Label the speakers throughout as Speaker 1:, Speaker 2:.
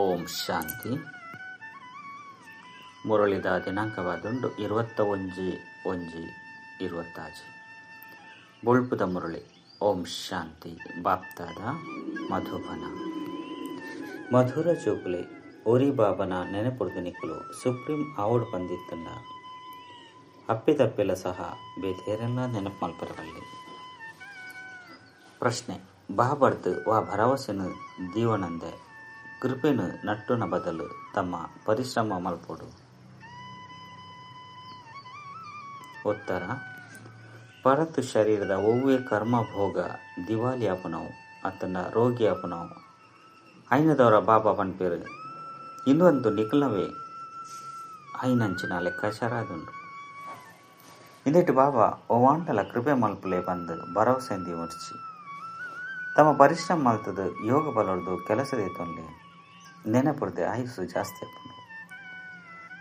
Speaker 1: ಓಂ ಶಾಂತಿ. ಮುರಳಿದ ದಿನಾಂಕವಾದುಂಡು ಇರುವತ್ತ ಒಂಜಿ ಒಂಜಿ ಇರುವತ್ತಾಜಿ. ಬುಳ್ಪುದ ಮುರಳಿ, ಓಂ ಶಾಂತಿ, ಬಾಪ್ತಾದ ಮಧುಬನ. ಮಧುರ ಜೋಗುಲೆ ಉರಿ ಬಾಬನ ನೆನಪುರ್ದು ನಿಕ್ಕಲು ಸುಪ್ರೀಂ ಆವಡ್ ಬಂದಿತ್ತಂಡ ಅಪ್ಪಿತಪ್ಪಿಲ್ಲ ಸಹ, ಬೇತೇರೆಲ್ಲ ನೆನಪು ಮಲ್ಪರವಲ್ಲಿ ಪ್ರಶ್ನೆ ಬಾಬರ್ದು ವಾ ಭರವಸೆನು ದೀವನಂದೆ. ಕೃಪೆನು ನಟ್ಟುನ ಬದಲು ತಮ್ಮ ಪರಿಶ್ರಮ ಮಲ್ಪೊಡು. ಉತ್ತರ, ಪರತು ಶರೀರದ ಒವ್ವೇ ಕರ್ಮ ಭೋಗ ದಿವಾಲಿ ಅಪನವು, ಅತನ ರೋಗಿ ಅಪನವು. ಐನದವರ ಬಾಬಾ ಪನ್ಪೇರು, ಇನ್ನೊಂದು ನಿಖಲವೇ ಐನಂಚಿನ ಲೆಕ್ಕಾಚಾರ ಅದುಂಡು ಇಂದಿಟ್ಟು ಬಾಬಾ ಒವಾಂಟಲ ಕೃಪೆ ಮಲ್ಪಲೆ ಬಂದು ಭರವಸೆಂದಿ ಮುರ್ಚಿ ತಮ್ಮ ಪರಿಶ್ರಮ ಮಲ್ತದು ಯೋಗ ಬಲೊಡ್ದು ಕೆಲಸದ ತೊಂದೆ ನೆನಪುರ್ದೆ ಆಯುಸ್ಸು ಜಾಸ್ತಿ ಆಪುಂಡು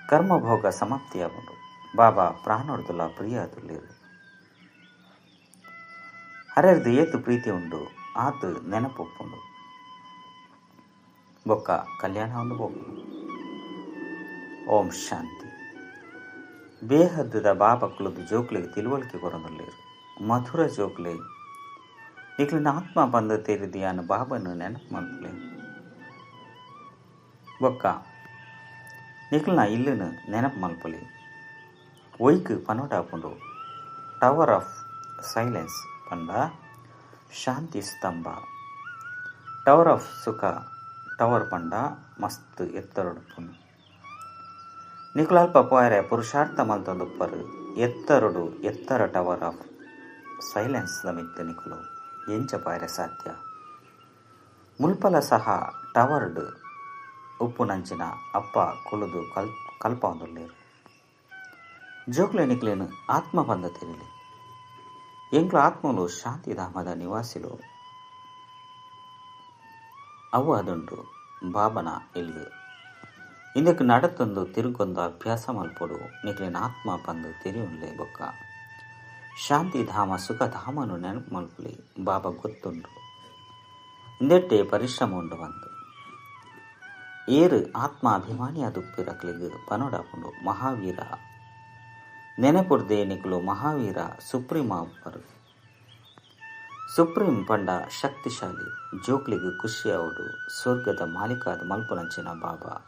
Speaker 1: ಕರ್ಮಭೋಗ ಸಮಾಪ್ತಿ ಆಪುಂಡು ಬಾಬಾ ಪ್ರಾಣೊಡ್ದುಲ ಪ್ರಿಯ ಅದುಲ್ಲೇರು ಹರೆರ್ದು ಏತು ಪ್ರೀತಿ ಉಂಡು, ಆತು ನೆನಪೊಪ್ಪುಂಡು ಬೊಕ್ಕ ಕಲ್ಯಾಣ ಒಂದು ಬೊಕ್ಕ ಓಂ ಶಾಂತಿ. ಬೇಹದ್ದದ ಬಾಬಕ್ಲದು ಜೋಕ್ಲಿಗೆ ತಿಳುವಳಿಕೆ ಕೊರೊಂದುಲ್ಲೇರು ಮಧುರ ಜೋಕ್ಲೆ. ಈಗಲಿನ ಆತ್ಮ ಬಂದ ತೇರಿದೆಯಾನು ಬಾಬನು ನೆನಪು ಮಲ್ಪಲೆ ಬೊಕ್ಕ ನಿಕ್ಲಿನ ಇಲ್ಲುನು ನೆನಪು ಮಲ್ಪಲೆ. ಒಯ್ಕ್ ಹಾಕೊಂಡು ಟವರ್ ಆಫ್ ಸೈಲೆನ್ಸ್ ಪಂಡ ಶಾಂತಿ ಸ್ತಂಭ. ಟವರ್ ಆಫ್ ಸುಖ ಟವರ್ ಪಂಡ ಮಸ್ತ್ ಎತ್ತರಡುಪುಂಡು ನಿಕುಲಲ್ಪ ಪೋಯರೆ ಪುರುಷಾರ್ಥ ಮಲ್ತೊಂದುಪ್ಪರು. ಎತ್ತರಡು ಎತ್ತರ ಟವರ್ ಆಫ್ ಸೈಲೆನ್ಸ್ ಮಿತ್ತ ನಿಕುಲು ಎಂಚ ಪಾಯರೆ ಸಾಧ್ಯ. ಮುಲ್ಪಲ ಸಹ ಟವರ್ಡ್ ಉಪ್ಪು ನಂಚಿನ ಅಪ್ಪ ಕುಲುದು ಕಲ್ ಜೋಕ್ಲೆ ನಿಕ್ಲೇನು ಆತ್ಮ ಬಂದ ತಿರಿಲಿ ಎಂಕ್ಲ ಆತ್ಮಲು ಶಾಂತಿಧಾಮದ ನಿವಾಸಿಲು. ಅವು ಅದುಂಟು ಬಾಬನ ಇಲ್ಲು ಇಂದಕ್ಕೆ ನಡತೊಂದು ತಿರುಗೊಂದ ಅಭ್ಯಾಸ ಮಲ್ಪಡು ನಿಕ್ಲಿನ ಆತ್ಮ ಬಂದು ತಿರಿಯುಳ್ಳೆ ಬೊಕ್ಕ. ಶಾಂತಿಧಾಮ, ಸುಖಧಾಮನು ನೆನಪು ಮಲ್ಪುಲಿ, ಬಾಬಾ ಗೊತ್ತುಂಡು ಇಂದೆಟ್ಟೆ ಪರಿಶ್ರಮ ಉಂಡು ಬಂದು ಏರು ಆತ್ಮ ಅಭಿಮಾನಿ ಅದುಪ್ಪಿರಕ್ಲಿಗೆ ಪನೋಡಾಪುಂಡು ಮಹಾವೀರ. ನೆನಪುರ್ದೆ ನಿಕುಲು ಮಹಾವೀರ ಸುಪ್ರೀಂ ಅಪ್ಪರು ಸುಪ್ರೀಂ ಪಂಡ ಶಕ್ತಿಶಾಲಿ, ಜೋಕ್ಲಿಗೆ ಖುಷಿ ಅವರು ಸ್ವರ್ಗದ ಮಾಲೀಕಾದ ಮಲ್ಪುನಂಚಿನ ಬಾಬಾ.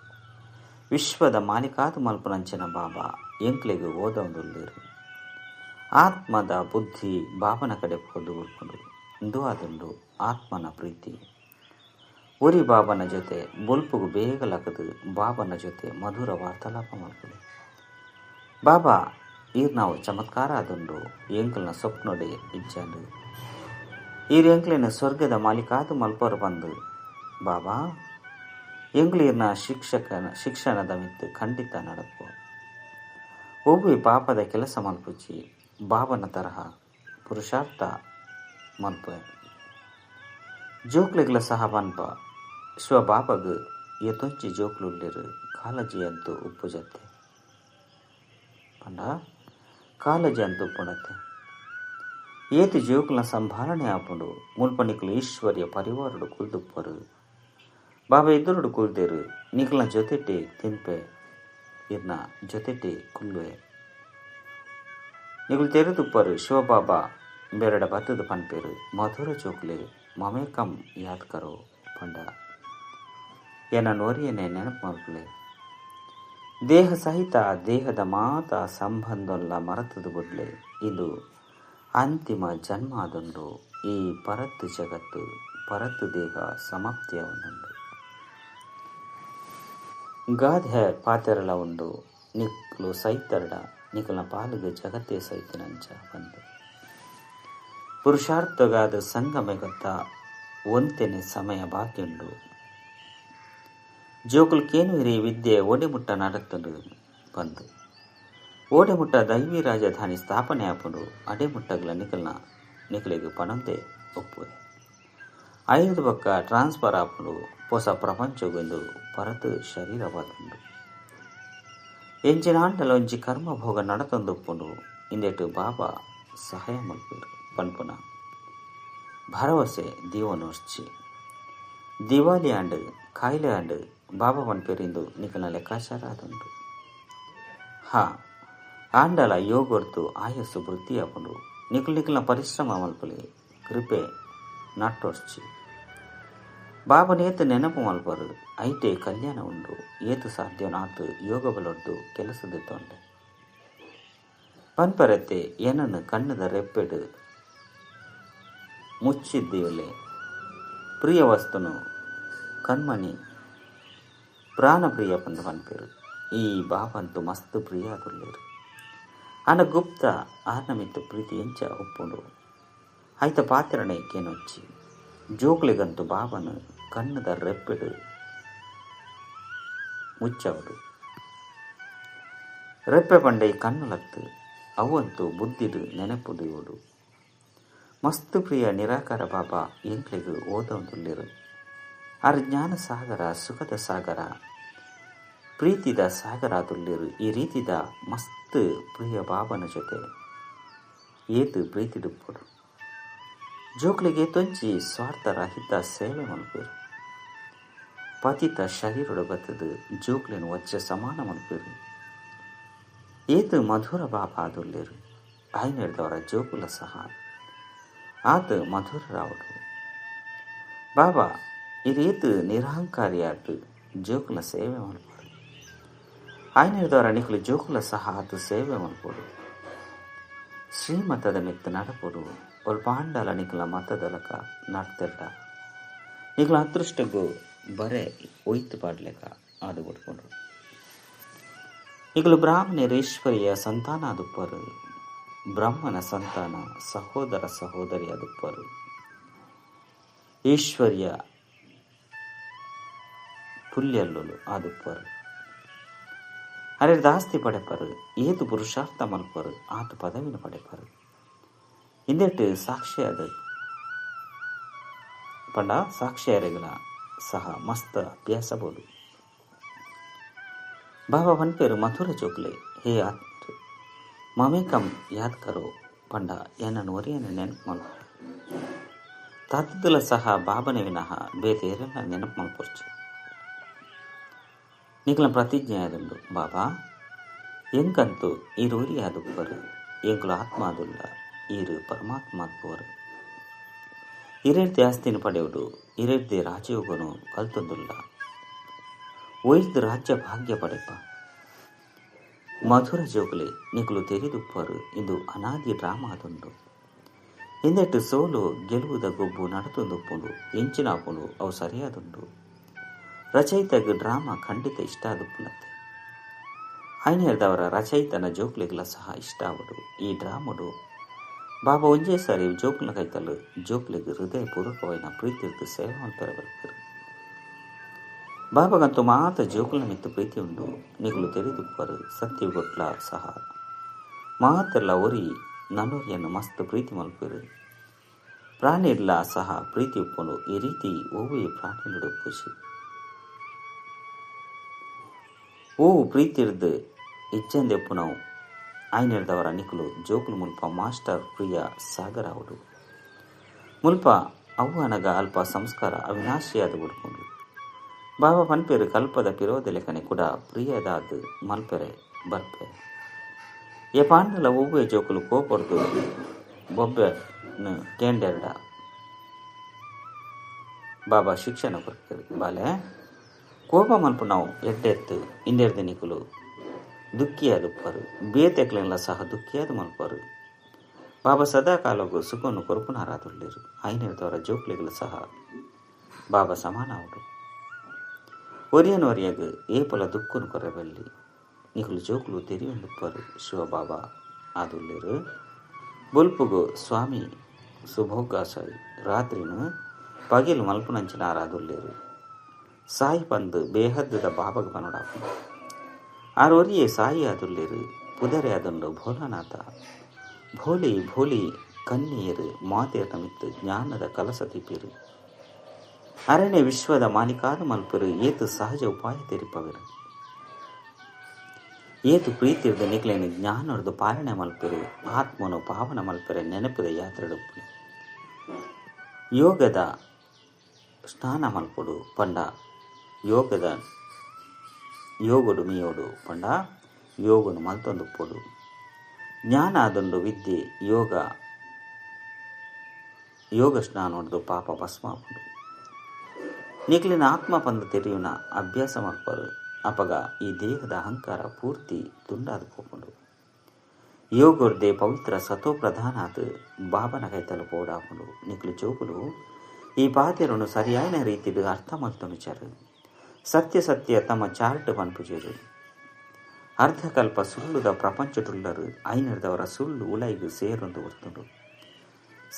Speaker 1: ವಿಶ್ವದ ಮಾಲೀಕಾದ ಮಲ್ಪುನಂಚಿನ ಬಾಬಾ, ಎಂಕ್ಲಿಗೆ ಓದೊಂದುಲ್ಲಿರು. ಆತ್ಮದ ಬುದ್ಧಿ ಬಾಬನ ಕಡೆ ಹೋದು ಇಂದು ಅದೊಂದು ಆತ್ಮನ ಪ್ರೀತಿ. ಉರಿ ಬಾಬನ ಜೊತೆ ಬೊಲ್ಪುಗು ಬೇಗಲಾಗದು ಬಾಬನ ಜೊತೆ ಮಧುರ ವಾರ್ತಾಲಾಪ ಮಾಡ್ಕೊಳ್ಳಿ ಬಾಬಾ, ಈರ್ ನಾವು ಚಮತ್ಕಾರ ಆದುಂಡು ಎಂಕಲ್ನ ಸ್ವಪ್ನೊಡೆ ಇಜ್ಜಂಡು. ಈರ್ ಎಂಕ್ಲಿನ ಸ್ವರ್ಗದ ಮಾಲೀಕಾದ ಮಲ್ಪರು ಬಂದು, ಬಾಬಾ ಎಂಗ್ಲೀರ್ನ ಶಿಕ್ಷಕನ, ಶಿಕ್ಷಣದ ಮಿತ್ತು ಖಂಡಿತ ನಡಪು ಒಬ್ಬಿ ಪಾಪದ ಕೆಲಸ ಮಲ್ಪುಚ್ಚಿ ಬಾಬನ ತರಹ ಪುರುಷಾರ್ಥ ಮಲ್ಪ ಜೋಕ್ಲಿಗಳ ಸಹ ಪನ್ಪ ಬಾಬಗ್ ಎತ್ತೊಂಚಿ ಕಾಲಜಿ ಕಾಳಜಿ ಅಂತೂ ಉಪ್ಪು ಜೊತೆ ಪಂಡ ಕಾಲಜಿ ಅಂತ ಉಪ್ಪುಣತೆ ಏತು ಜೋಕ್ಲ ಸಂಭಾಲನೆ ಆಪುಂಡು ಮುಲ್ಪನಿಕ್ಲು ಈಶ್ವರ್ಯ ಪರಿವಾರಡು ಕುಲ್ದುಪ್ಪರು ಬಾಬಾ ಎದುರುಡು ಕುಲ್ದೇರು ನಿಕ್ಲ ಜೊತೆಟ್ಟಿ ತಿನ್ಪೆ ಇರ್ನ ಜೊತೆಟ್ಟಿ ಕುಲ್ವೆ ನಿಗುಲು ತೆರೆದುಪ್ಪರು ಶಿವಬಾಬಾ ಬೆರಡ ಬತ್ತದ ಪನ್ಪೇರು ಮಧುರ ಚೋಕ್ಲೆ ಮಮೇಕಂ ಯಾದ್ಕರು ಪಂಡ ನೋರಿಯನೆ ನೆನಪು ಮಲ್ಪಲೆ ದೇಹ ಸಹಿತ ದೇಹದ ಮಾತ ಸಂಬಂಧಲ್ಲ ಮರತದ ಬುಡ್ಲೆ. ಇದು ಅಂತಿಮ ಜನ್ಮ ಈ ಪರತ್ತು ಜಗತ್ತು, ಪರತ್ತು ದೇಹ ಸಮಾಪ್ತಿಯ ಒಂದುಂಡು ಗಾದೆ ಪಾತೆರಲ ಉಂಡು ನಿಕ್ಲು ಸೈತರಡ, ನಿಕಲ ಪಾಲಿಗೆ ಜಗತ್ತೇ ಸೈತಿನಂಚ ಬಂದು. ಪುರುಷಾರ್ಥಗಾದ ಸಂಗಮೆ ಗೊತ್ತ, ಒಂತೆನೆ ಸಮಯ ಬಾಕಿಯುಂಡು ಜೋಕುಲ್ ಕೇನುವಿರಿ ವಿದ್ಯೆ ಓಡೆಮುಟ್ಟ ನಡತ್ತುಂಡು ಬಂದು ಓಡೆಮುಟ್ಟ ದೈವಿ ರಾಜಧಾನಿ ಸ್ಥಾಪನೆ ಆಪುಂಡು ಅಡೆಮುಟ್ಟಗ್ಲ ನಿಕಲ್ನ ನಿಕಲಿಗೆ ಪಣಂತೆ ಒಪ್ಪುವೆ ಐದು ಪಕ್ಕ ಟ್ರಾನ್ಸ್ಫರ್ ಆಪುಂಡು ಹೊಸ ಪ್ರಪಂಚಗೊಂದು ಪರತು ಶರೀರವಾದುಂಡು ಎಂಚಿನ ಆಂಡಲ ಒಂಜಿ ಕರ್ಮ ಭೋಗ ನಡತೊಂದುಪ್ಪುಂಡು ಇಂದೆಟ್ಟು ಬಾಬಾ ಸಹಾಯ ಮಲ್ಪೇರು ಪನ್ಪುನ ಭರವಸೆ ದೀವನೋರ್ಚಿ ದಿವಾಲಿ ಆಂಡ್ ಕಾಯಿಲೆ ಆಂಡ್ ಬಾಬಾ ಪೇರಿಂದು ನಿಖಲ ಲೆಕ್ಕಾಚಾರ ಅದುಂಡು ಹಾ, ಆಂಡಲ ಯೋಗೊರ್ತು ಆಯಸ್ಸು ವೃತ್ತಿಯಾಪುಂಡು ನಿಖಲ್ ನಿಖಲ ಪರಿಶ್ರಮ ಮಲ್ಪಲಿ ಕೃಪೆ ನಾಟೋರ್ಚಿ ಬಾಬನ ಏತು ನೆನಪು ಮಲ್ಪರು ಐಟೆ ಕಲ್ಯಾಣ ಉಂಡು ಏತು ಸಾಧ್ಯ ನಾತು ಯೋಗ ಬಲೊಡ್ದು ತೊಂಡೆ. ಪನ್ಪರತೆ ಏನನ್ನು ಕಣ್ಣದ ರೆಪ್ಪೆಡು ಮುಚ್ಚಿದ್ದೀವಲೆ ಪ್ರಿಯ ವಸ್ತುನು ಕಣ್ಮಣಿ ಪ್ರಾಣಪ್ರಿಯ ಪಂದು ಪನ್ಪೇರು ಈ ಬಾಬಂತು ಮಸ್ತ್ ಪ್ರಿಯ ಆದುಲ್ಲೇರು ಅನ ಗುಪ್ತ ಆರ್ನಮಿತ್ತು ಪ್ರೀತಿ ಎಂಚ ಒಪ್ಪುಂಡು. ಆಯ್ತ ಪಾತ್ರಣ ಕೇನೊಚ್ಚಿ. ಜೋಕ್ಲಿಗಂತೂ ಭಾವನು ಕಣ್ಣದ ರೆಪ್ಪಿಡು ಮುಚ್ಚವಡು. ರೆಪ್ಪೆ ಪಂಡೆ ಕಣ್ಣುಲತ್ತು, ಅವಂತೂ ಬುದ್ಧಿಡು ನೆನಪುಡು ಮಸ್ತು ಮಸ್ತ್ ಪ್ರಿಯ ನಿರಾಕಾರ ಬಾಬಾ ಎಂಕ್ಲಿಗೂ ಓದೊಂದುಲ್ಲಿರು. ಅರ್ ಜ್ಞಾನ ಸಾಗರ, ಸುಖದ ಸಾಗರ, ಪ್ರೀತಿದ ಸಾಗರ ತುಲ್ಯರು ಈ ರೀತಿದ ಮಸ್ತ್ ಪ್ರಿಯ ಬಾಬನ ಜೊತೆ ಏತು ಪ್ರೀತಿಡುಪ್ಪಡು ಜೋಕ್ಲಿಗೆ ತೊಂಚಿ ಸ್ವಾರ್ಥರಹಿತ ಸೇವೆ ಮಲ್ಪೇರು. ಪತಿತ ಶರೀರಡು ಬತ್ತದು ಜೋಕ್ಲಿನ ವಚ್ಚ ಸಮಾನ ಮಲ್ಪೇರು. ಏತು ಮಧುರ ಬಾಬಾ ಆದುಲ್ಲೇರು ಆಯ್ನೆಡ್ದವರ ಜೋಕುಲ ಸಹ. ಆತ ಮಧುರ ರಾವಡು ಬಾಬಾ ಇದೇತು ನಿರಹಂಕಾರಿಯಾತು ಜೋಕುಲ ಸೇವೆ ಮಲ್ಪಡು ಆಯ್ನೆಡ್ದವರ ಅಣಿಕಲು ಜೋಕುಲ ಸಹ ಅದು ಸೇವೆ ಮಾಡ್ಬೋದು ಶ್ರೀಮತದ ಮಿತ್ತ ನಡಪುಡು ಒಲ್ ಪಾಂಡಲ ನಿಖಲ ಮತದಲಕ ನಡ್ತಿರ್ಡ ನಿಖಲ ಅದೃಷ್ಟಗೂ ಬರೇ ಒಯ್ತು ಪಾಡ್ಲೆಕ ಆದು ಬಿಟ್ಕೊಂಡ್ರು ಈಗಲೂ ಬ್ರಾಹ್ಮಣರೇಶ್ವರಿಯ ಸಂತಾನ ಅದುಪ್ಪರು ಬ್ರಹ್ಮನ ಸಂತಾನ ಸಹೋದರ ಸಹೋದರಿ ಈಶ್ವರ್ಯ ಪುಲ್ಯಲ್ಲುಲು ಆದುಪ್ಪರು ಅರೆ ದಾಸ್ತಿ ಪಡೆಪರು ಏತು ಪುರುಷಾರ್ಥ ಮಲ್ಪರು, ಆತು ಪದವಿನ ಪಡೆಪರು. ಇಂದೆಟ್ಟು ಅದು. ಪಂಡ ಸಾಕ್ಷಿಯಾರಿಗಳ ಸಹ ಮಸ್ತ ಅಭ್ಯಾಸ ಬೋದು. ಬಾಬಾ ಪನ್ಪೇರು ಮಥುರ ಚೋಕ್ಲೆ ಹೇ ಆತ್ ಮಮೇಕಂ ಯಾದ್ ಕರೋ ಪಂಡ ಏನನ್ನು ಒರಿಯನ್ನ ನೆನಪು ಮಲ್ಪ ತಾತದಲ ಸಹ ಬಾಬನೆ ವಿನಃ ಬೇತೆ ಏರೆಲ್ಲ ನೆನಪು ಮಲ್ಪೊರ್ಚು. ಬಾಬಾ, ಎಂಕಂತೂ ಇರು ಒರಿ ಆದುಪ್ಪರು ಎಂಕುಲು ಆತ್ಮ ಆದುಲ್ಲ ಈರು ಪರಮಾತ್ಮ ಆತ್ಮವರು ಇರೇರ್ತಿ ಆಸ್ತಿನ ಪಡೆಯುವುದು ಇರೇರ್ತಿ ರಾಜಯೋಗನು ಕಲ್ತೊಂದುಲ್ಲ. ಒಯ್ದು ರಾಜ್ಯ ಭಾಗ್ಯ ಪಡೆಪ ಮಧುರ ಜೋಗುಲೆ ನಿಕುಲು ತೆರೆದುಪ್ಪರು, ಇಂದು ಅನಾದಿ ಡ್ರಾಮಾ ಅದುಂಡು ಹಿಂದೆಟ್ಟು ಸೋಲು, ಗೆಲುವುದ ಗೊಬ್ಬು ನಡತೊಂದುಪ್ಪುಂಡು ಎಂಚಿನ ಹಾಕೊಂಡು ಅವು ಸರಿಯಾದುಂಡು ರಚಯಿತಗ ಡ್ರಾಮಾ ಖಂಡಿತ ಇಷ್ಟ ಆದುಪ್ಪುನತ್ತೆ ಐನೇರ್ದವರ ರಚಯಿತನ ಜೋಕ್ಲೆಗಳ ಸಹ ಇಷ್ಟ ಆವಡು ಈ ಡ್ರಾಮಡು ಬಾಬಾ ಒಂಜೇ ಸಾರಿ ಜೋಕ್ಲ ಕೈತಲು ಜೋಕ್ಲಿಗೆ ಹೃದಯ ಪೂರ್ವಕವಾಗಿ ಪ್ರೀತಿರ್ದು ಸೇವೆ ಮಾಡ್ತಾರೆ ಬರ್ತಾರೆ ಬಾಬಾಗಂತೂ ಮಾತ ಜೋಕುಲ ಮಿತ್ತು ಪ್ರೀತಿ ಉಂಡು ನಿಗುಲು ತೆರೆದುಪ್ಪರು ಸತ್ಯಗೊಟ್ಲ ಸಹ. ಮಾತೆಲ್ಲ ಒರಿ ನನೋರಿಯನ್ನು ಮಸ್ತ್ ಪ್ರೀತಿ ಮಲ್ಪರು. ಪ್ರಾಣಿಡ್ಲ ಸಹ ಪ್ರೀತಿ ಉಪ್ಪುಂಡು, ಈ ರೀತಿ ಓವಿ ಪ್ರಾಣಿಗಳು ಖುಷಿ ಓವು ಪ್ರೀತಿರ್ದು ಇಚ್ಚಂದೆಪ್ಪು ನಾವು. ಆಯ್ನೆಡ್ದವರ ನಿಖಲು, ಜೋಕುಲು ಮುಲ್ಪ ಮಾಸ್ಟರ್ ಪ್ರಿಯ ಸಾಗರ ಅವಡು ಮುಲ್ಪ ಅವು ಅಲ್ಪ ಸಂಸ್ಕಾರ ಅವಿನಾಶಿಯಾದ ಬಿಡ್ಕೊಂಡು ಬಾಬಾ ಪನ್ಪೇರು ಕಲ್ಪದ ಪಿರೋದ ಲೆಕ್ಕನೆ ಕೂಡ ಪ್ರಿಯದಾದ ಮಲ್ಪೆರೆ, ಬರ್ಪೆ. ಎ ಪಾಂಡಲ ಒವ್ವೆ ಜೋಕುಲು ಕೋಪಡ್ದು, ಬೊಬ್ಬೆ ಕೇಂಡೆರ್ಡ. ಬಾಬಾ ಶಿಕ್ಷಣ ಕೊಡ್ತಾರೆ ಬಾಲೆ. ಇಂದೆರ್ದ ನಿಕುಲು ದುಃಖಿಯಾದ ಉಪ್ಪರು ಬೇತೆಕ್ಲೆಲ್ಲ ಸಹ ದುಃಖಿಯಾದ ಮಲ್ಪರು ಬಾಬಾ ಸದಾ ಕಾಲಗೂ ಸುಖವನ್ನು ಕೊರಪುನಾರಾದುಳ್ಳೇರು. ಐನೇರ್ದವರ ಜೋಕ್ಲಿಗಳು ಸಹ ಬಾಬಾ ಸಮಾನ ಅವರು ಒರಿಯನ್ ಒರಿಯಗ್ ಏಪಲ ದುಃಖನು ಕೊರಬಲ್ಲಿ. ನಿಕುಲು ಜೋಕುಲು ತೆರಿಯೊಂದುಪ್ಪರು ಶಿವಬಾಬಾ ಆದುಳ್ಳೇರು. ಬುಲ್ಪುಗು ಸ್ವಾಮಿ ಸುಭೋಗಾಸಾಯಿ ರಾತ್ರಿನು ಪಗಿಲು ಮಲ್ಪುನಂಚಿನ ಆರಾದುಳ್ಳೇರು ಸಾಯಿ ಪಂದು ಬೇಹದ್ದದ ಬಾಬಗ ಪನಡಾಪು ಆರೊರಿಯೇ ಸಾಯಿ ಆದುಳ್ಳೇರು ಪುದರೆ ಅದೊಂದು ಭೋಲಾನಾಥ ಭೋಲಿ ಭೋಲಿ ಕಣ್ಣೀರು ಮಾತೆಯ ತಮಿತ್ತು ಜ್ಞಾನದ ಕಲಸ ತಿಪ್ಪಿರು. ಅರಣ್ಯ ವಿಶ್ವದ ಮಾಲಿಕಾದ ಮಲ್ಪರು, ಏತು ಸಹಜ ಉಪಾಯ ತೆರಿಪವರು. ಏತು ಪ್ರೀತಿರ್ದ ಜ್ಞಾನ ಜ್ಞಾನರ್ದು ಪಾಲನೆ ಮಲ್ಪರು, ಆತ್ಮನು ಪಾವನ ಮಲ್ಪರೆ ನೆನಪದ ಯಾತ್ರೆಡುಪ್ಪು ಯೋಗದ ಸ್ನಾನ ಮಲ್ಪಡು ಪಂಡ ಯೋಗದ ಯೋಗಡು ಮಿಯೋಡು ಪಂಡ, ಯೋಗುನು ಮಲ್ತೊಂದುಪ್ಪೊಡು ಜ್ಞಾನ ಅದೊಂದು ವಿದ್ಯೆ, ಯೋಗ ಯೋಗ ಸ್ನಾನ ಪಾಪ ಪಾಪ ಪಡು. ನಿಕ್ಲಿನ ಆತ್ಮ ಪಂದ ತೆರೆಯುವನ ಅಭ್ಯಾಸ ಮಾಡ್ಪಾರು ಅಪಗ ಈ ದೇಹದ ಅಹಂಕಾರ ಪೂರ್ತಿ ತುಂಡಾದ ಪೋಪುಂಡು. ಯೋಗರ್ದೆ ಪವಿತ್ರ ಸತೋ ಪ್ರಧಾನಾತ್ ಬಾಬನ ಕೈತಲು ಪೋಡಾಪುಂಡು ನಿಕ್ಲು ಜೋಗುಲು ಈ ಪಾತೆರನ್ನು ಸರಿಯಾದ ರೀತಿಯಲ್ಲಿ ಅರ್ಥ ಮಲ್ತೊನುಚಾರು ಸತ್ಯ ಸತ್ಯ ತಮ್ಮ ಚಾರ್ಟ್ ಪನ್ಪುಜೇರು ಅರ್ಧಕಲ್ಪ ಸುಳ್ಳುದ ಪ್ರಪಂಚಟುಳ್ಳರು ಐನರ್ದವರ ಸುಳ್ಳು ಉಲೈಗು ಸೇರೊಂದು ಒರ್ತುಂಡು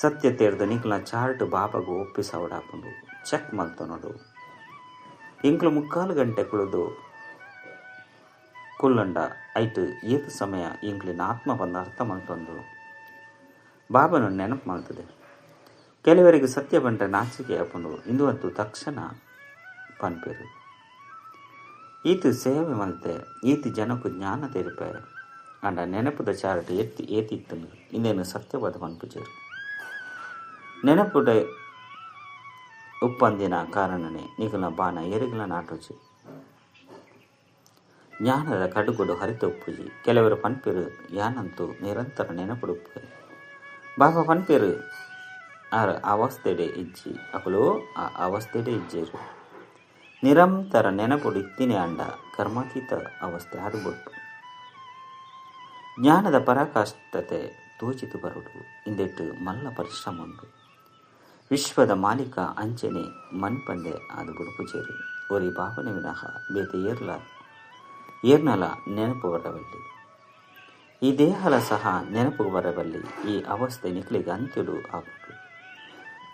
Speaker 1: ಸತ್ಯ ತೇರ್ದ ನಿಕ್ಲ ಚಾರ್ಟ್ ಬಾಬಗು ಒಪ್ಪಿಸವಡಾಪುಂಡು ಚೆಕ್ ಮಲ್ತನೋಡು ಇಂಕ್ಲು ಮುಕ್ಕಾಲು ಗಂಟೆ ಕುಳಿದು ಕುಲ್ಲಂಡ ಐಟು ಏತು ಸಮಯ ಇಂಕ್ಲಿನ ಆತ್ಮ ಬಂದ ಅರ್ಥ ಮಲ್ತೊಂದು. ಬಾಬನು ನೆನಪು ಮಾಡ್ತದೆ ಕೆಲವರಿಗೆ ಸತ್ಯ ಬಂಟ ನಾಚಿಕೆ ಹಾಕೊಂಡು ಇಂದು ಅಂತೂ ತಕ್ಷಣ ಪನ್ಪೇರು. ಈತು ಸೇವೆ ಮಲ್ತೆ ಈತಿ ಜನಕ್ಕೂ ಜ್ಞಾನ ತೆರಿಪೆ ಅಂಡ ನೆನಪುದ ಚಾರಟ ಎತ್ತಿ, ಏತಿತ್ತು ಇನ್ನೇನು ಸತ್ಯವಾದ ಪನ್ಪುಜೇರು ನೆನಪುಡ ಉಪ್ಪಂದಿನ ಕಾರಣನೇ ನಿಗಲ ಬಾನ ಏರಿಗಲ ನಾಟೋಜಿ ಜ್ಞಾನದ ಕಡುಗುಡು ಹರಿತ ಉಪ್ಪುಜಿ. ಕೆಲವರು ಪನ್ಪಿರು ಯಾನಂತೂ ನಿರಂತರ ನೆನಪುಡು ಬಾಬಾ ಪನ್ಪಿರು ಆರ ಅವಸ್ಥೆಡೆ ಇಜ್ಜಿ. ಅಕಲು ಆ ಅವಸ್ಥೆಡೆ ಇಜ್ಜೇರು. ನಿರಂತರ ನೆನಪುಡು ಅಂಡ ಕರ್ಮಾತೀತ ಅವಸ್ಥೆ ಆಡುಬೊಟ್ಟು ಜ್ಞಾನದ ಪರಾಕಾಷ್ಠತೆ ತೋಚಿತು ಬರುಡು, ಇಂದೆಟ್ಟು ಮಲ್ಲ ಪರಿಶ್ರಮ ಉಂಟು. ವಿಶ್ವದ ಮಾಲೀಕ ಅಂಚನೆ ಮನ್ಪಂದೆ ಅದು ಚೇರಿ ಒರಿ ಭಾವನೆ ವಿನಃ ಬೇತೆ ಏರ್ಲ, ಏರ್ನಲ ನೆನಪು ಬರಬಲ್ಲಿ. ಈ ದೇಹಲ ಸಹ ನೆನಪು ಬರಬಲ್ಲಿ, ಈ ಅವಸ್ಥೆ ನಿಖಲಿಗೆ ಅಂತ್ಯಡು ಆಗುತ್ತೆ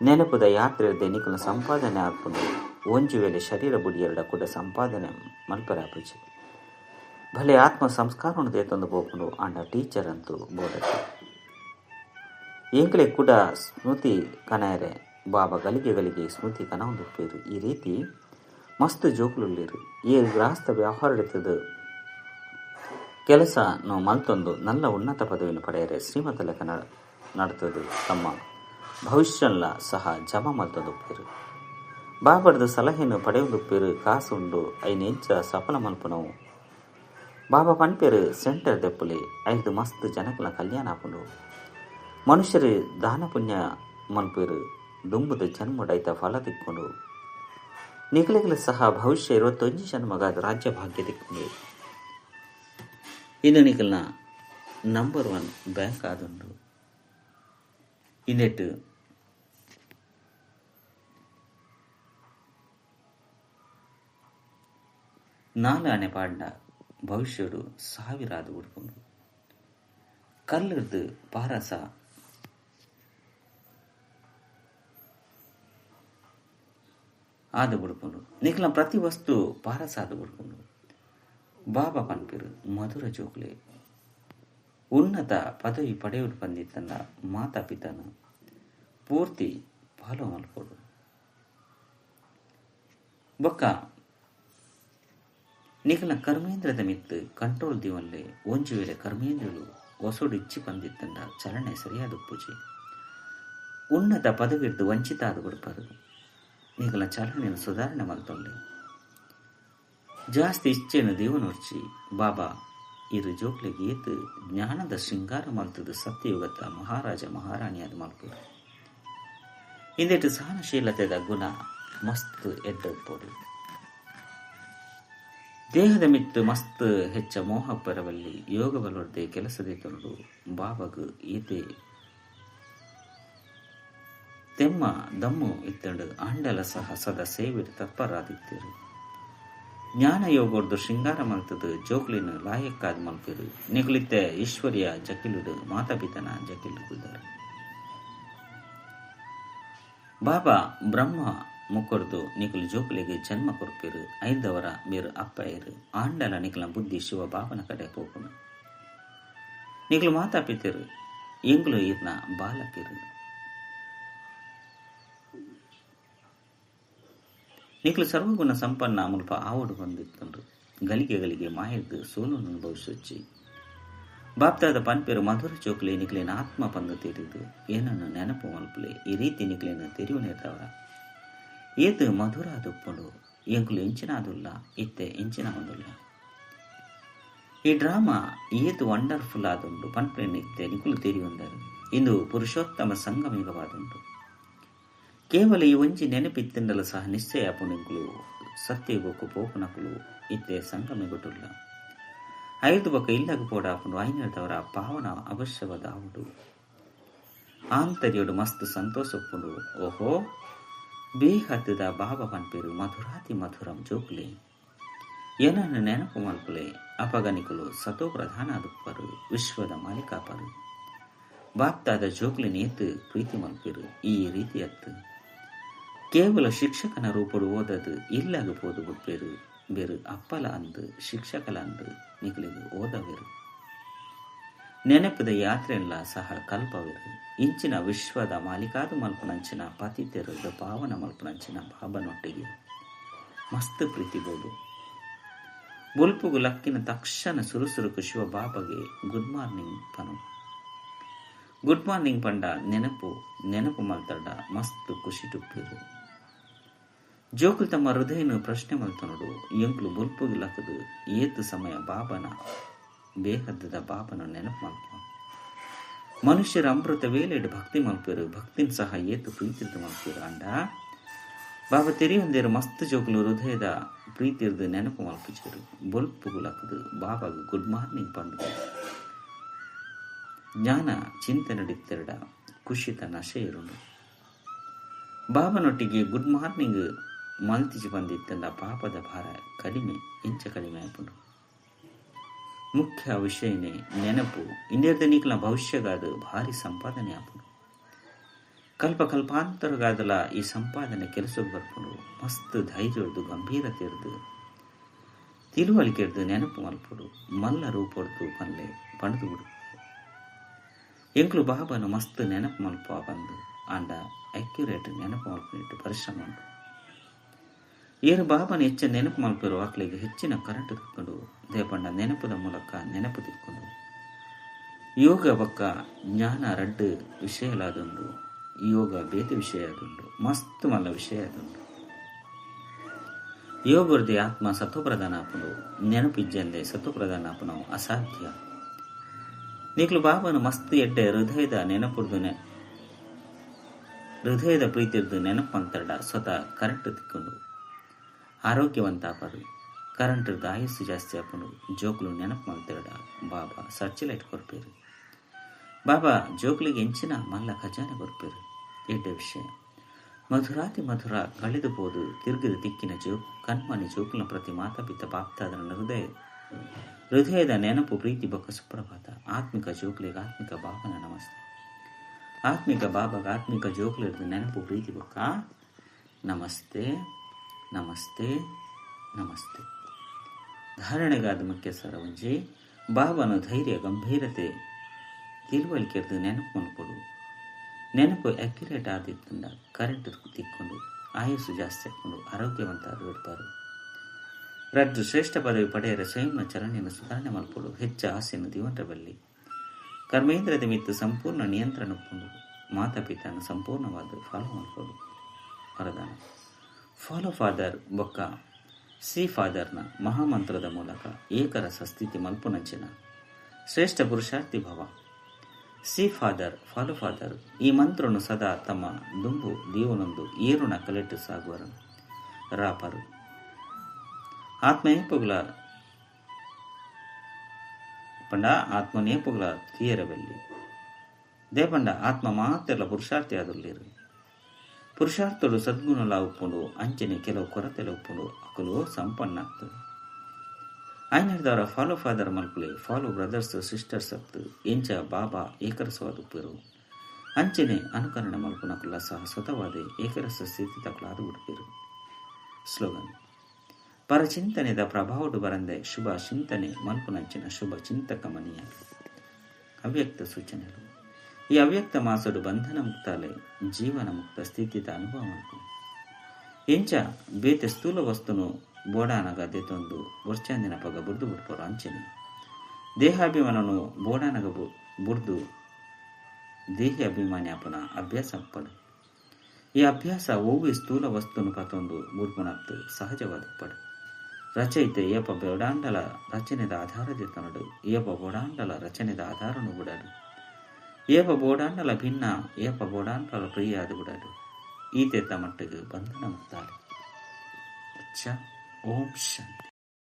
Speaker 1: ನೆನಪುದ ಯಾತ್ರೆ ದೈನಿಕ ಸಂಪಾದನೆ ಆಪುಂಡು ಒಂಜು ವೇಳೆ ಶರೀರ ಬುಡಿಯರಡ ಕೂಡ ಸಂಪಾದನೆ ಮಲ್ಪರಾಪುಜಿ ಭಲೆ ಆತ್ಮ ಸಂಸ್ಕಾರವನ್ನು ದೇತೊಂದು ಬೋಪುಂಡು ಆಂಡ ಟೀಚರ್ ಅಂತೂ ಬೋಡಕ್ಕೆ ಎಂಕ್ಲೆ ಕೂಡ ಸ್ಮೃತಿ ಕನಾಯರೆ, ಬಾಬಾ ಗಲಿಗೆ ಗಲಿಗೆ ಸ್ಮೃತಿ ಕನ ಉಪ್ಪೇರು ಈ ರೀತಿ ಮಸ್ತ್ ಜೋಕುಲುಳ್ಳೇರು. ಈ ಗೃಹಸ್ಥ ವ್ಯವಹಾರಡಿತದ ಕೆಲಸ ಮಲ್ತೊಂದು ನಲ್ಲ ಉನ್ನತ ಪದವಿಯನ್ನು ಪಡೆಯರೆ ಶ್ರೀಮತ ಲೆಕ್ಕ ನಡ್ತದು ತಮ್ಮ ಭವಿಷ್ಯನ್ಲ ಸಹ ಜಮ ಮಲ್ತೊಂದುಪ್ಪೇರು ಬಾಬರ್ದು ಸಲಹೆಯನ್ನು ಪಡೆಯುವುದುಪ್ಪೇರು ಕಾಸು ಉಂಡು ಐನ ಎಂಚ ಸಫಲ ಮಲ್ಪನವು. ಬಾಬಾ ಪನ್ಪೇರು ಸೆಂಟರ್ ದೆಪ್ಪುಲಿ, ಐದು ಮಸ್ತ್ ಜನಕಲ ಕಲ್ಯಾಣ ಆಪುಂಡು ಮನುಷ್ಯರು ದಾನ ಪುಣ್ಯ ಮನ್ಪೇರು ದುಂಬುದ ಜನ್ಮಡೈತ ಫಲ ತಿಕ್ಕೊಂಡು. ನಿಖಲಿಗಲು ಸಹ ಭವಿಷ್ಯ ಇರುವತ್ತೊಂಜಿ ಜನ್ಮಗಾದ ರಾಜ್ಯ ಭಾಗ್ಯ ತಿಕ್ಕೊಂಡು. ಇನ್ನು ನಿಖಲ್ನ ನಂಬರ್ ಒನ್ ಬ್ಯಾಂಕ್ ಆದುಂಡು. ಇನ್ನೆಟ್ಟು ನಾಲಾನೆ ಪಾಂಡ ಭವಿಷ್ಯಡು ಸಾವಿರಾದ ಉಡ್ಕೊಂಡು ಕಲ್ಲರ್ದು ಪಾರಸ. ಆದ ಬಿಡ್ಕೊಂಡು ನಿಖಲ ಪ್ರತಿ ವಸ್ತು ಪಾರಸ ಆದ ಬಿಡ್ಕೊಂಡು ಬಾಬಾ ಪನ್ಪಿರು, ಮಧುರ ಜೋಕ್ಲೆ ಉನ್ನತ ಪದವಿ ಪಡೆಯುಡು ಬಂದಿತ್ತನ್ನ ಮಾತಾ ಪಿತನ. ಪೂರ್ತಿ ಫಾಲೋ ಮಲ್ಕೊಡು. ಬೊಕ್ಕ ನಿಖಲ ಕರ್ಮೇಂದ್ರದ ಮಿತ್ತು ಕಂಟ್ರೋಲ್ ದಿವಲ್ಲೇ ಒಂಜು ವೇಳೆ ಕರ್ಮೇಂದ್ರಗಳು ಹೊಸಡು ಇಚ್ಛಿ ಬಂದಿತ್ತಂಡ ಚಲನೆ ಸರಿಯಾದ ಪೂಜೆ ಉನ್ನತ ಪದವಿಡ್ದು ವಂಚಿತ ಆದ ಬಿಡ್ಪಾರು ನಿಖಲ ಚಲನೆಯನ್ನು ಸುಧಾರಣೆ ಮಲ್ತೊಂಡೆ ಜಾಸ್ತಿ ಇಚ್ಛೆಯನ್ನು ದೇವನೋರ್ಚಿ ಬಾಬಾ ಇರು ಜೋಕ್ಲೆ ಏತು ಜ್ಞಾನದ ಶೃಂಗಾರ ಮಲ್ತದ ಸತ್ಯಯುಗತ ಮಹಾರಾಜ ಮಹಾರಾಣಿಯಾದ ಮಲ್ಪರು ಇಂದೆಟ್ಟು ಸಹನಶೀಲತೆದ ಗುಣ ಮಸ್ತ್ ಎಡ್ಡಪ್ಪೋಡು ದೇಹದ ಮಿತ್ತು ಮಸ್ತ್ ಹೆಚ್ಚ ಮೋಹ ಪರವಲ್ಲಿ ಯೋಗ ಕೆಲಸದೇ ತೊಂದು ಬಾಬಗು ಈತೆ. ತೆಮ್ಮ ದಮ್ಮು ಇತ್ತಂಡು ಆಂಡಲ ಸಹ ಸದಾ ಸೇವಿ ತತ್ಪರಾದಿತ್ತಿರು ಜ್ಞಾನ ಯೋಗೋರ್ದು ಶೃಂಗಾರ ಮಂತದು ಜೋಕ್ಲಿನ ಲಾಯಕ್ಕಾದ ಮಲ್ಪಿರು ನಿಗುಲಿತ್ತೆ ಈಶ್ವರ್ಯ ಜಕಿಲುಡು ಮಾತಾಪಿತನ ಜಕಿಲುಗುದರು. ಬಾಬಾ ಬ್ರಹ್ಮ ಮುಕ್ಕೊರ್ದು ನಿಖಲ್ ಜೋಕುಲಿಗೆ ಜನ್ಮ ಕೊರ್ಪಿರು. ಐದವರ ಬೇರು ಅಪ್ಪ ಇರು ಆಂಡಲ ನಿಖಲ ಬುದ್ಧಿ ಶಿವ ಬಾಬನ ಕಡೆ ಹೋಗುಣ. ನಿಖಲು ಮಾತಾ ಪಿತಿರು. ಎಂಗ್ಲು ಇರ್ನ ಬಾಲಕಿರು. ನಿಖಲು ಸರ್ವಗುಣ ಸಂಪನ್ನ ಮುಲ್ಪ ಆವಡು ಗಲಿಗೆ ಗಲಿಗೆ ಮಾಯದ್ದು ಸೋಲನ್ನು ಅನುಭವಿಸೊಚ್ಚಿ. ಬಾಪ್ತಾದ ಪನ್ಪೇರು ಮಧುರ ಚೋಕ್ಲೆ ನಿಕ್ಲಿನ ಆತ್ಮ ಪಂದು ತೀರಿದು ಏನನ್ನು ನೆನಪು ಮಲ್ಪಲೆ ಈ ರೀತಿ ನಿಕ್ಲಿನ ತೆರಿವು ನೇತವರ ಏತು ದುಪ್ಪುಡು ಎಂಕುಲು ಎಂಚಿನಾದುಲ್ಲ, ಇತ್ತೆ ಇಂಚಿನ ಒಂದುಲ್ಲ ಈ ಡ್ರಾಮಾ ಏತು ವಂಡರ್ಫುಲ್ ಆದುಂಡು ಪನ್ಪೆನಿತ್ತೆ ನಿಕುಲು ತೆರಿಯುಂಡರು ಇಂದು ಪುರುಷೋತ್ತಮ ಸಂಗಮಿಗವಾದುಂಡು ಕೇವಲ ಈ ಒಂಜಿ ನೆನಪಿತ್ತಿಂಡಲ ಸಹ ನಿಶ್ಚಯ ಸತ್ಯ ಸತ್ಯಗೊಕ್ಕು ಪೋಪುನಕುಲು ಇತ್ತೆ ಸಂಗಮಿಗೊಟ್ಟುಲ್ಲ ಐದು ಬೊಕ ಇಲ್ಲಗ ಪೋಡಾಪುಂಡು ಐನದವರ ಪಾವನ ಅವಶ್ಯವಾದ ಆವುಡು ಆಂತರ್ಯೋಡು ಮಸ್ತ್ ಸಂತೋಷಪ್ಪುಂಡು, ಓಹೋ! ಬೇಹತ್ತದ ಪನ್ಪೇರು ಮಧುರಾತಿ ಮಧುರಂ ಜೋಕ್ಲೆ ಏನನ್ನು ನೆನಪು ಮಲ್ಪುಲೆ ಅಪಗನಿಕುಲು ಸತೋ ಪ್ರಧಾನ ದುಪ್ಪರು, ವಿಶ್ವದ ಮಾಲಿಕಾಪರು ಬಾಪ್ತಾದ ಜೋಕ್ಲೆ ನೇತು ಪ್ರೀತಿ ಮಲ್ಪಿರು ಈ ರೀತಿಯತ್ತು ಕೇವಲ ಶಿಕ್ಷಕನ ರೂಪಡು ಓದದು ಇಲ್ಲಾಗ ಪೋದು ಬುಪ್ಪೇರು ಬೇರು ಅಪ್ಪಲ ಅಂದು, ಶಿಕ್ಷಕಲ ಅಂದು ನಿಗಲಿದು ಓದವಿರು. ನೆನಪದ ಯಾತ್ರೆಯೆಲ್ಲ ಸಹ ಕಲ್ಪವಿರು ಇಂಚಿನ ವಿಶ್ವದ ಮಾಲಿಕಾದು ಮಲ್ಪನಂಚಿನ ಪತಿತೆರದ ಪಾವನ ಮಲ್ಪನಂಚಿನ ಬಾಬನೊಟ್ಟಿಗೆ ಮಸ್ತ್ ಪ್ರೀತಿ ಬೋದು. ಬುಲ್ಪುಗು ಲಕ್ಕಿನ ತಕ್ಷಣ ಸುರುಸುರುಕು ಶಿವ ಬಾಬಗೆ ಗುಡ್ ಮಾರ್ನಿಂಗ್ ಪನು. ಗುಡ್ ಮಾರ್ನಿಂಗ್ ಪಂಡ ನೆನಪು ನೆನಪು ಮಲ್ತಡ ಮಸ್ತ್ ಖುಷಿ ಟುಪ್ಪಿರು ಜೋಕುಲು ತಮ್ಮ ಹೃದಯನು ಪ್ರಶ್ನೆ ಮಲ್ತನಡು, ಎಂಕ್ಲು ಬುಲ್ಪುಗು ಲಕ್ಕದು ಏತು ಸಮಯ ಬಾಬನ ಬೇಹದ್ದದ ಪಾಪನ ನೆನಪು ಮಲ್ಪ ಮನುಷ್ಯರ ಅಮೃತ ವೇಲೆಡ್ ಭಕ್ತಿ ಮಲ್ಪಿರು, ಭಕ್ತಿನ್ ಸಹ ಏತು ಪ್ರೀತಿರ್ದು ಮಲ್ಪಿರು ಅಂಡ. ಬಾಬಾ ತೆರಿಯೊಂದೇರು ಮಸ್ತ್ ಜೋಕುಲು ಹೃದಯದ ಪ್ರೀತಿರ್ದು ನೆನಪು ಮಲ್ಪಿಸಿರು. ಬೊಲ್ಪು ಲಕ್ಕದು ಬಾಬಾಗ ಗುಡ್ ಮಾರ್ನಿಂಗ್ ಪಂಡು ಜ್ಞಾನ ಚಿಂತೆ ನಡೀತಿರಡ ಖುಷಿತ ನಶೆ ಇರುಂಡು. ಬಾಬನೊಟ್ಟಿಗೆ ಗುಡ್ ಮಾರ್ನಿಂಗ್ ಮಲ್ತಿಜಿ ಬಂದಿತ್ತಂದ ಪಾಪದ ಭಾರ ಕಡಿಮೆ, ಇಂಚ ಕಡಿಮೆ ಆಯ್ಪುಂಡು. ಮುಖ್ಯ ವಿಷಯನೇ ನೆನಪು. ಇಂಡಿಯದ ನಿಕ್ಲ ಭವಿಷ್ಯಗಾದ ಭಾರಿ ಸಂಪಾದನೆ ಆಪುಂಡು ಕಲ್ಪ ಕಲ್ಪಾಂತರಗಾದಲ ಈ ಸಂಪಾದನೆ ಕೆಲಸಕ್ಕೆ ಬರ್ಕೊಂಡು ಮಸ್ತ್ ಧೈರ್ಯ ಇರ್ದು, ಗಂಭೀರತೆ ಇರ್ದು, ತಿಳುವಳಿಕೆ ಇರ್ದು, ನೆನಪು ಮಲ್ಪುಡು ಮಲ್ಲ ರೂಪೊಡ್ದು ಪಲ್ಲೆ ಪಣದು ಬಿಡು. ಎಂಕ್ಲು ಬಾಬನು ಮಸ್ತ್ ನೆನಪು ಮಲ್ಪ ಬಂದು ಆಂಡ ಅಕ್ಯುರೇಟ್ ನೆನಪು ಮಲ್ಪಿಟ್ಟು ಪರಿಶ್ರಮ ಉಂಟು. ಏನು ಬಾಬನ ಹೆಚ್ಚ ನೆನಪು ಮಲ್ಪಿರೋ ಆಕ್ಲಿಗೆ ಹೆಚ್ಚಿನ ಕರೆಂಟ್ ಕಟ್ಕೊಂಡು ದೇವಣ್ಣ ನೆನಪದ ಮೂಲಕ ನೆನಪು ತಿಕ್ಕೊಂಡು, ಯೋಗ ಬಕ್ಕ ಜ್ಞಾನ ರಡ್ಡು ವಿಷಯಲಾದುಂಡು ಯೋಗ ಬೇದ ವಿಷಯ ಅದುಂಡು ಮಸ್ತ್ ಮಲ್ಲ ವಿಷಯ ಅದುಂಡು ಯೋಗರ್ದೆ ಆತ್ಮ ಸತ್ವಪ್ರಧಾನ ಆಪುಂಡು ನೆನಪಿಜ್ಜಂದೆ ಸತ್ವಪ್ರಧಾನ ಆಪನು ಅಸಾಧ್ಯ. ನೀಕ್ಲು ಬಾಬನ ಮಸ್ತ್ ಎಡ್ಡೆ ಹೃದಯದ ನೆನಪುರ್ದುನೆ ಹೃದಯದ ಪ್ರೀತಿರ್ದು ನೆನಪು ಅಂತಡ ಸ್ವತಃ ಕರೆಂಟ್ ತಿಕ್ಕೊಂಡು ಆರೋಗ್ಯವಂತ ಆಪರು ಕರೆಂಟ್ ಆಯಸ್ಸು ಜಾಸ್ತಿ ಆಪುಂಡು. ಜೋಕ್ಲು ನೆನಪು ಮಾಡ್ತಿರಡ ಬಾಬಾ, ಸರ್ಚ್ ಲೈಟ್ ಕೊರ್ಪೇರು ಬಾಬಾ, ಜೋಕ್ಲಿಗೆ ಎಂಚಿನ ಮಲ್ಲ ಖಜಾನೆ ಕೊರ್ಪೇರು ಎಡ್ಡ ವಿಷಯ. ಮಧುರಾತಿ ಮಧುರ ಕಳೆದು ಹೋದು ತಿರುಗಿದ ದಿಕ್ಕಿನ ಜೋಕ್ ಕಣ್ಮನಿ ಜೋಕ್ಲಿನ ಪ್ರತಿ ಮಾತಾಪಿತ ಬಾಪ್ತಾದನ ಹೃದಯ. ಹೃದಯದ ನೆನಪು ಪ್ರೀತಿ ಬೊಕ್ಕ ಸುಪ್ರಭಾತ. ಆತ್ಮಿಕ ಜೋಕ್ಲಿಗೆ ಆತ್ಮಿಕ ಬಾಬನ ನಮಸ್ತೆ. ಆತ್ಮಿಕ ಬಾಬಾಗ ಆತ್ಮಿಕ ಜೋಕ್ಲಿರ್ದು ನೆನಪು ಪ್ರೀತಿ ಬೊಕ್ಕ ನಮಸ್ತೆ. ನಮಸ್ತೆ ನಮಸ್ತೆ. ಧಾರಣೆಗಾದ ಮುಖ್ಯ ಸರವಂಜಿ ಬಾಬನ ಧೈರ್ಯ, ಗಂಭೀರತೆ ತಿಳುವಳಿಕೆದು ನೆನಪು ಮನ್ಕೊಡು ನೆನಪು ಅಕ್ಯುರೇಟ್ ಆದಿದ್ದರಿಂದ ಕರೆಂಟ್ ತಿಕ್ಕೊಂಡು, ಆಯಸ್ಸು ಜಾಸ್ತಿ ಹಾಕ್ಕೊಂಡು ಆರೋಗ್ಯವಂತ ಬಿಡ್ತಾರೆ ರಜ್ಜು ಶ್ರೇಷ್ಠ ಪದವಿ ಪಡೆಯರ ಸ್ವಯಂ ಚಲನೆಯನ್ನು ಸುಧಾರಣೆ ಮಾಡಿಕೊಡು. ಹೆಚ್ಚು ಆಸೆಯನ್ನು ದಿವಂತ ಕರ್ಮೇಂದ್ರದ ಮಿತ್ತು ಸಂಪೂರ್ಣ ನಿಯಂತ್ರಣ ಪುಂಡು ಮಾತಾಪಿತನ ಸಂಪೂರ್ಣವಾದ ಫಾಲೋ ಮಾಡಿಕೊಡು. ವರದಾನ. ಫಾಲೋ ಫಾದರ್ ಬೊಕ್ಕ. ಸಿ ಫಾದರ್ನ ಮಹಾಮಂತ್ರದ ಮೂಲಕ ಏಕರ ಸ್ಥಿತಿ ಮಲ್ಪುನಂಚಿನ. ಶ್ರೇಷ್ಠ ಪುರುಷಾರ್ಥಿ ಭವ. ಸಿ ಫಾದರ್ ಫಾಲೋ ಫಾದರ್ ಈ ಮಂತ್ರನು ಸದಾ ತಮ್ಮ ದುಂಬು ದೀವನೊಂದು ಏರುಣ ಕಲೆಟ್ಟು ಸಾಗುವರು ರಾಪರು ಆತ್ಮನೇಪುಗಳ ಪಂಡ ಆತ್ಮನೇಪುಗಳ ತೀಯರವೆಲ್ಲಿ ದೇಪಂಡ ಆತ್ಮ ಮಾತ್ರ ಪುರುಷಾರ್ಥಿ ಆದುಲ್ಲಿರು ಪುರುಷಾರ್ಥರು ಸದ್ಗುಣಲ ಉಪ್ಪುಂಡು ಅಂಚನೆ ಕೆಲವು ಕೊರತೆಲ ಉಪ್ಪುಂಡು ಅಕಲು ಸಂಪನ್ನ ಆಗ್ತದೆ ಆಯ್ನದವರ ಫಾಲೋ ಫಾದರ್ ಮಲ್ಪುಲೆ ಫಾಲೋ ಬ್ರದರ್ಸ್ ಸಿಸ್ಟರ್ಸ್ ಅತ್ತು ಎಂಚ ಬಾಬಾ ಏಕರಸವಾದ ಉಪ್ಪಿರು. ಅಂಚನೆ ಅನುಕರಣ ಮಲ್ಪುನಕುಲ್ಲ ಸಹ ಸ್ವತವಾದ ಏಕರಸ ಸ್ಥಿತಿ ತಕಲಾದ ಉಡುಪಿರು. ಸ್ಲೋಗನ್. ಪರಚಿಂತನೆದ ಪ್ರಭಾವಡು ಬರಂದೆ ಶುಭ ಚಿಂತನೆ ಮಲ್ಪುನಂಚಿನ ಶುಭ ಚಿಂತಕ ಮನಿಯ. ಅವ್ಯಕ್ತ ಸೂಚನೆಗಳು. ಈ ಅವ್ಯಕ್ತ ಮಾಸಡು ಬಂಧನ ಮುಕ್ತಾಲೆ ಜೀವನ ಮುಕ್ತ ಸ್ಥಿತಿದ ಅನುಭವ ಮಾಡ್ಕೊಂಡು ಎಂಚ ಬೇತೆ ಸ್ಥೂಲ ವಸ್ತುನು ಬೋಡಾನಗ ದೆತೊಂದು ವರ್ಷಂದಿನ ಪಗ ಬುರ್ದು ಬಿಡ್ಪರು ಅಂಚನೆ. ದೇಹಾಭಿಮಾನನು ಬೋಡಾನಗ ಬುರ್ದು ದೇಹಿ ಅಭಿಮಾನ್ಯಾಪನ ಅಭ್ಯಾಸ ಪಡು. ಈ ಅಭ್ಯಾಸ ಒವ್ವಿ ಸ್ಥೂಲ ವಸ್ತುನು ಪತೊಂದು ಬುಡ್ಪುನತ್ತು ಸಹಜವಾದ ಪಡು. ರಚಯಿತೆ ಏಪ ಬೋಡಾಂಡಲ ರಚನೆದ ಆಧಾರದಿತ್ತನಡು ಏಪ ಬೋಡಾಂಡಲ ರಚನೆದ ಆಧಾರನು ಬಿಡಡು. ಏಪ ಬೋಡಾಂಡಲ ಭಿನ್ನ ಏಪ ಬೋಡಾಂಡಲ ಪ್ರಿಯಾದ ಬಿಡಡು ಈ ತೆತ್ತ ಮಟ್ಟಿಗೆ ಬಂಧನ ಮುಕ್ತಾಳೆ ಅಚ್ಚ ಓಂ ಶಾಂತಿ